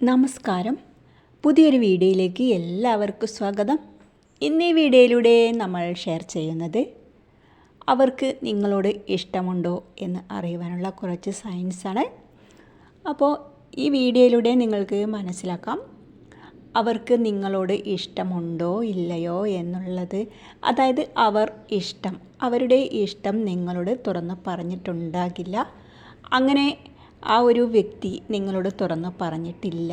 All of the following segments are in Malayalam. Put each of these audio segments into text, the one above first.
നമസ്കാരം. പുതിയൊരു വീഡിയോയിലേക്ക് എല്ലാവർക്കും സ്വാഗതം. ഇന്ന് ഈ വീഡിയോയിലൂടെ നമ്മൾ ഷെയർ ചെയ്യുന്നത് അവർക്ക് നിങ്ങളോട് ഇഷ്ടമുണ്ടോ എന്ന് അറിയുവാനുള്ള കുറച്ച് സയൻസാണ് അപ്പോൾ ഈ വീഡിയോയിലൂടെ നിങ്ങൾക്ക് മനസ്സിലാക്കാം. അവർക്ക് നിങ്ങളോട് ഇഷ്ടമുണ്ടോ ഇല്ലയോ എന്നുള്ളത്. അതായത് അവർ ഇഷ്ടം അവരുടെ ഇഷ്ടം നിങ്ങളോട് തുറന്ന് പറഞ്ഞിട്ടുണ്ടാകില്ല. അങ്ങനെ ആ ഒരു വ്യക്തി നിങ്ങളോട് തുറന്ന് പറഞ്ഞിട്ടില്ല.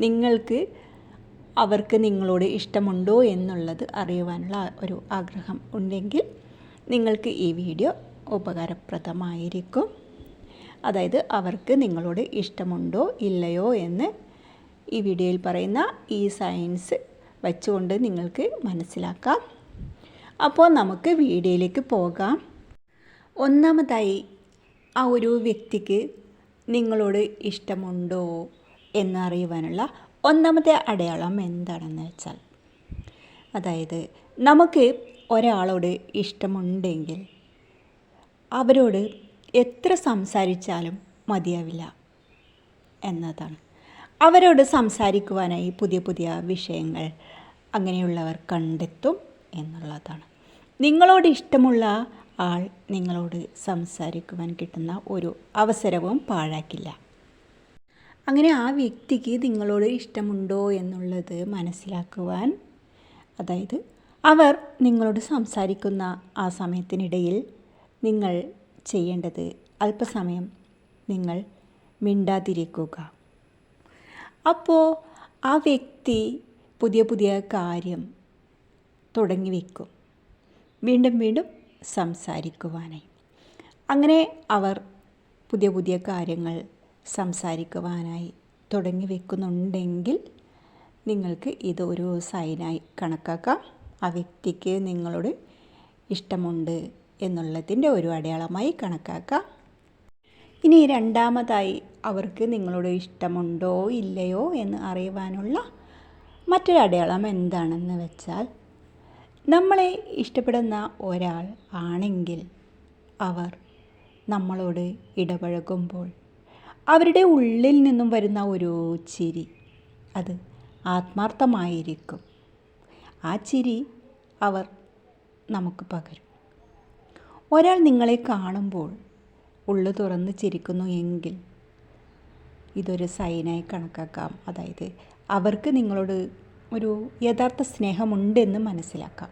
നിങ്ങൾക്ക് അവർക്ക് നിങ്ങളോട് ഇഷ്ടമുണ്ടോ എന്നുള്ളത് അറിയുവാനുള്ള ഒരു ആഗ്രഹം ഉണ്ടെങ്കിൽ നിങ്ങൾക്ക് ഈ വീഡിയോ ഉപകാരപ്രദമായിരിക്കും. അതായത് അവർക്ക് നിങ്ങളോട് ഇഷ്ടമുണ്ടോ ഇല്ലയോ എന്ന് ഈ വീഡിയോയിൽ പറയുന്ന ഈ സയൻസ് വച്ചുകൊണ്ട് നിങ്ങൾക്ക് മനസ്സിലാക്കാം. അപ്പോൾ നമുക്ക് വീഡിയോയിലേക്ക് പോകാം. ഒന്നാമതായി ആ ഒരു വ്യക്തിക്ക് നിങ്ങളോട് ഇഷ്ടമുണ്ടോ എന്നറിയുവാനുള്ള ഒന്നാമത്തെ അടയാളം എന്താണെന്ന് വെച്ചാൽ അതായത് നമുക്ക് ഒരാളോട് ഇഷ്ടമുണ്ടെങ്കിൽ അവരോട് എത്ര സംസാരിച്ചാലും മതിയാവില്ല എന്നതാണ്. അവരോട് സംസാരിക്കുവാനായി പുതിയ പുതിയ വിഷയങ്ങൾ അങ്ങനെയുള്ളവർ കണ്ടെത്തും എന്നുള്ളതാണ്. നിങ്ങളോട് ഇഷ്ടമുള്ള ആൾ നിങ്ങളോട് സംസാരിക്കുവാൻ കിട്ടുന്ന ഒരു അവസരവും പാഴാക്കില്ല. അങ്ങനെ ആ വ്യക്തിക്ക് നിങ്ങളോട് ഇഷ്ടമുണ്ടോ എന്നുള്ളത് മനസ്സിലാക്കുവാൻ അതായത് അവർ നിങ്ങളോട് സംസാരിക്കുന്ന ആ സമയത്തിനിടയിൽ നിങ്ങൾ ചെയ്യേണ്ടത് അല്പസമയം നിങ്ങൾ മിണ്ടാതിരിക്കുക. അപ്പോൾ ആ വ്യക്തി പുതിയ പുതിയ കാര്യം തുടങ്ങി വയ്ക്കും വീണ്ടും വീണ്ടും സംസാരിക്കുവാനായി. അങ്ങനെ അവർ പുതിയ പുതിയ കാര്യങ്ങൾ സംസാരിക്കുവാനായി തുടങ്ങി വെക്കുന്നുണ്ടെങ്കിൽ നിങ്ങൾക്ക് ഇത് ഒരു സൈനായി കണക്കാക്കാം. ആ വ്യക്തിക്ക് നിങ്ങളോട് ഇഷ്ടമുണ്ട് എന്നുള്ളതിന്റെ ഒരു അടയാളമായി കണക്കാക്കാം. ഇനി രണ്ടാമതായി അവർക്ക് നിങ്ങളോട് ഇഷ്ടമുണ്ടോ ഇല്ലയോ എന്ന് അറിയുവാനുള്ള മറ്റൊരു അടയാളം എന്താണെന്ന് വെച്ചാൽ നമ്മളെ ഇഷ്ടപ്പെടുന്ന ഒരാൾ ആണെങ്കിൽ അവർ നമ്മളോട് ഇടപഴകുമ്പോൾ അവരുടെ ഉള്ളിൽ നിന്നും വരുന്ന ഒരു ചിരി അത് ആത്മാർത്ഥമായിരിക്കും. ആ ചിരി അവർ നമുക്ക് പകരും. ഒരാൾ നിങ്ങളെ കാണുമ്പോൾ ഉള്ളു തുറന്ന് ചിരിക്കുന്നു എങ്കിൽ ഇതൊരു സൈനായി കണക്കാക്കാം. അതായത് അവർക്ക് നിങ്ങളോട് ഒരു യഥാർത്ഥ സ്നേഹമുണ്ടെന്ന് മനസ്സിലാക്കാം.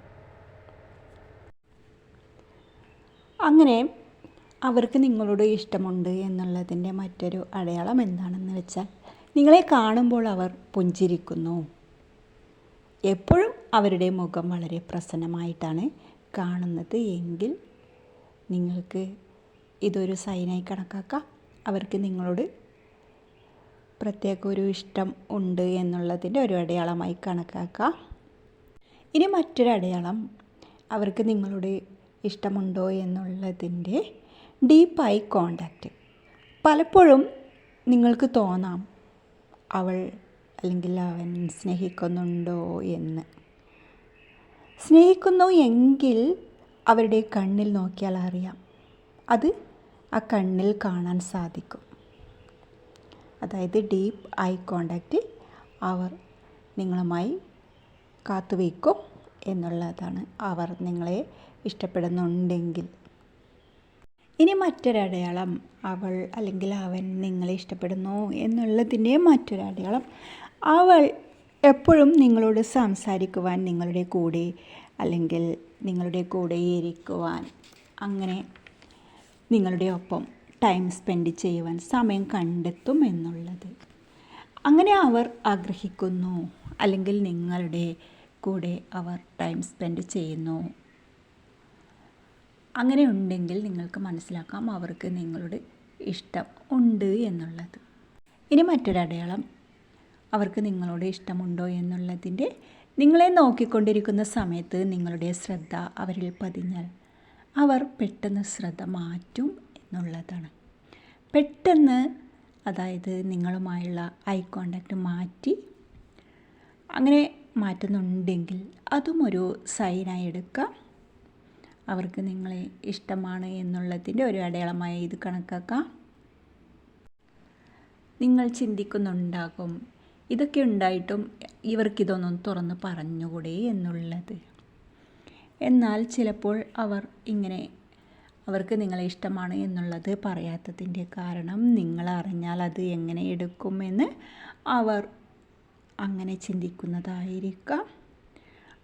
അങ്ങനെ അവർക്ക് നിങ്ങളോട് ഇഷ്ടമുണ്ട് എന്നുള്ളതിന്റെ മറ്റൊരു അടയാളം എന്താണെന്ന് വെച്ചാൽ നിങ്ങളെ കാണുമ്പോൾ അവർ പുഞ്ചിരിക്കുന്നു. എപ്പോഴും അവരുടെ മുഖം വളരെ പ്രസന്നമായിട്ടാണ് കാണുന്നത് എങ്കിൽ നിങ്ങൾക്ക് ഇതൊരു സൈനായി കണക്കാക്കാം. അവർക്ക് നിങ്ങളോട് പ്രത്യേക ഒരു ഇഷ്ടം ഉണ്ട് എന്നുള്ളതിന്റെ ഒരു അടയാളമായി കണക്കാക്കാം. ഇനി മറ്റൊരു അടയാളം അവർക്ക് നിങ്ങളുടെ ഇഷ്ടമുണ്ടോ എന്നുള്ളതിന്റെ ഡീപ്പായി കോണ്ടാക്റ്റ് പലപ്പോഴും നിങ്ങൾക്ക് തോന്നാം അവൾ അല്ലെങ്കിൽ അവൻ സ്നേഹിക്കുന്നുണ്ടോ എന്ന്. സ്നേഹിക്കുന്നു എങ്കിൽ അവരുടെ കണ്ണിൽ നോക്കിയാൽ അറിയാം അത് ആ കണ്ണിൽ കാണാൻ സാധിക്കും. അതായത് ഡീപ്പ് ഐ കോണ്ടാക്റ്റ് അവർ നിങ്ങളുമായി കാത്തുവയ്ക്കും എന്നുള്ളതാണ് അവർ നിങ്ങളെ ഇഷ്ടപ്പെടുന്നുണ്ടെങ്കിൽ. ഇനി മറ്റൊരടയാളം അവൾ അല്ലെങ്കിൽ അവൻ നിങ്ങളെ ഇഷ്ടപ്പെടുന്നു എന്നുള്ളതിന്റെ മറ്റൊരടയാളം അവൾ എപ്പോഴും നിങ്ങളോട് സംസാരിക്കുവാൻ നിങ്ങളുടെ കൂടെ അല്ലെങ്കിൽ നിങ്ങളുടെ കൂടെ ഇരിക്കുവാൻ. അങ്ങനെ നിങ്ങളുടെ ഒപ്പം ടൈം സ്പെൻഡ് ചെയ്യുവാൻ സമയം കണ്ടെത്തും എന്നുള്ളത്. അങ്ങനെ അവർ ആഗ്രഹിക്കുന്നു. അല്ലെങ്കിൽ നിങ്ങളുടെ കൂടെ അവർ ടൈം സ്പെൻഡ് ചെയ്യുന്നു. അങ്ങനെ ഉണ്ടെങ്കിൽ നിങ്ങൾക്ക് മനസ്സിലാക്കാം അവർക്ക് നിങ്ങളോട് ഇഷ്ടം ഉണ്ട് എന്നുള്ളത്. ഇനി മറ്റൊരടയാളം അവർക്ക് നിങ്ങളോട് ഇഷ്ടമുണ്ടോ എന്നുള്ളതിന്റെ നിങ്ങളെ നോക്കിക്കൊണ്ടിരിക്കുന്ന സമയത്ത് നിങ്ങളുടെ ശ്രദ്ധ അവരിൽ പതിഞ്ഞാൽ അവർ പെട്ടെന്ന് ശ്രദ്ധ മാറ്റും എന്നുള്ളതാണ്. പെട്ടെന്ന് അതായത് നിങ്ങളുമായുള്ള ഐ കോണ്ടാക്റ്റ് മാറ്റി അങ്ങനെ മാറ്റുന്നുണ്ടെങ്കിൽ അതും ഒരു സൈനായി എടുക്കാം. അവർക്ക് നിങ്ങളെ ഇഷ്ടമാണ് എന്നുള്ളതിന്റെ ഒരു അടയാളമായി ഇത് കണക്കാക്കാം. നിങ്ങൾ ചിന്തിക്കുന്നുണ്ടാകും ഇതൊക്കെ ഉണ്ടായിട്ടും ഇവർക്കിതൊന്നും തുറന്ന് പറഞ്ഞുകൂടെ എന്നുള്ളത്. എന്നാൽ ചിലപ്പോൾ അവർ ഇങ്ങനെ അവർക്ക് നിങ്ങളെ ഇഷ്ടമാണ് എന്നുള്ളത് പറയാത്തതിന്റെ കാരണം നിങ്ങൾ അറിഞ്ഞാൽ അത് എങ്ങനെ എടുക്കുമെന്ന് അവർ അങ്ങനെ ചിന്തിക്കുന്നതായിരിക്കാം.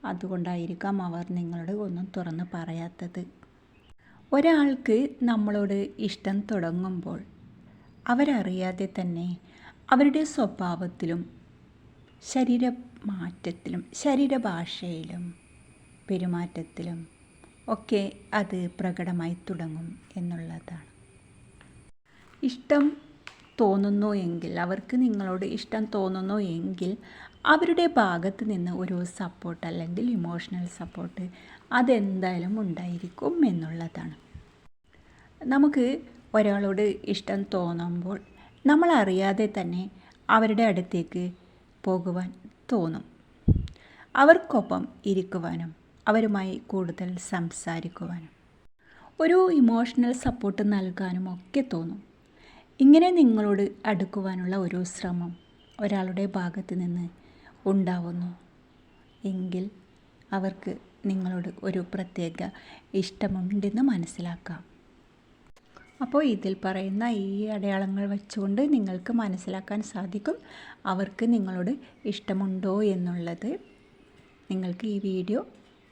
അതുകൊണ്ടായിരിക്കാം അവർ നിങ്ങളോട് ഒന്നും തുറന്ന് പറയാത്തത്. ഒരാൾക്ക് നമ്മളോട് ഇഷ്ടം തുടങ്ങുമ്പോൾ അവരറിയാതെ തന്നെ അവരുടെ സ്വഭാവത്തിലും ശരീരമാറ്റത്തിലും ശരീരഭാഷയിലും പെരുമാറ്റത്തിലും ഒക്കെ അത് പ്രകടമായി തുടങ്ങും എന്നുള്ളതാണ്. ഇഷ്ടം തോന്നുന്നു എങ്കിൽ അവർക്ക് നിങ്ങളോട് ഇഷ്ടം തോന്നുന്നു എങ്കിൽ അവരുടെ ഭാഗത്ത് നിന്ന് ഒരു സപ്പോർട്ട് അല്ലെങ്കിൽ ഇമോഷണൽ സപ്പോർട്ട് അതെന്തായാലും ഉണ്ടായിരിക്കും എന്നുള്ളതാണ്. നമുക്ക് ഒരാളോട് ഇഷ്ടം തോന്നുമ്പോൾ നമ്മൾ അറിയാതെ തന്നെ അവരുടെ അടുത്തേക്ക് പോകുവാൻ തോന്നും. അവർക്കൊപ്പം ഇരിക്കുവാനും അവരുമായി കൂടുതൽ സംസാരിക്കുവാനും. ഒരു ഇമോഷണൽ സപ്പോർട്ട് നൽകാനും ഒക്കെ തോന്നും. ഇങ്ങനെ നിങ്ങളോട് അടുക്കുവാനുള്ള ഒരു ശ്രമം ഒരാളുടെ ഭാഗത്ത് നിന്ന് ഉണ്ടാവുന്നു. എങ്കിൽ അവർക്ക് നിങ്ങളോട് ഒരു പ്രത്യേക ഇഷ്ടമുണ്ടെന്ന് മനസ്സിലാക്കാം. അപ്പോൾ ഇതിൽ പറയുന്ന ഈ അടയാളങ്ങൾ വെച്ചുകൊണ്ട് നിങ്ങൾക്ക് മനസ്സിലാക്കാൻ സാധിക്കും. അവർക്ക് നിങ്ങളോട് ഇഷ്ടമുണ്ടോ എന്നുള്ളത്. നിങ്ങൾക്ക് ഈ വീഡിയോ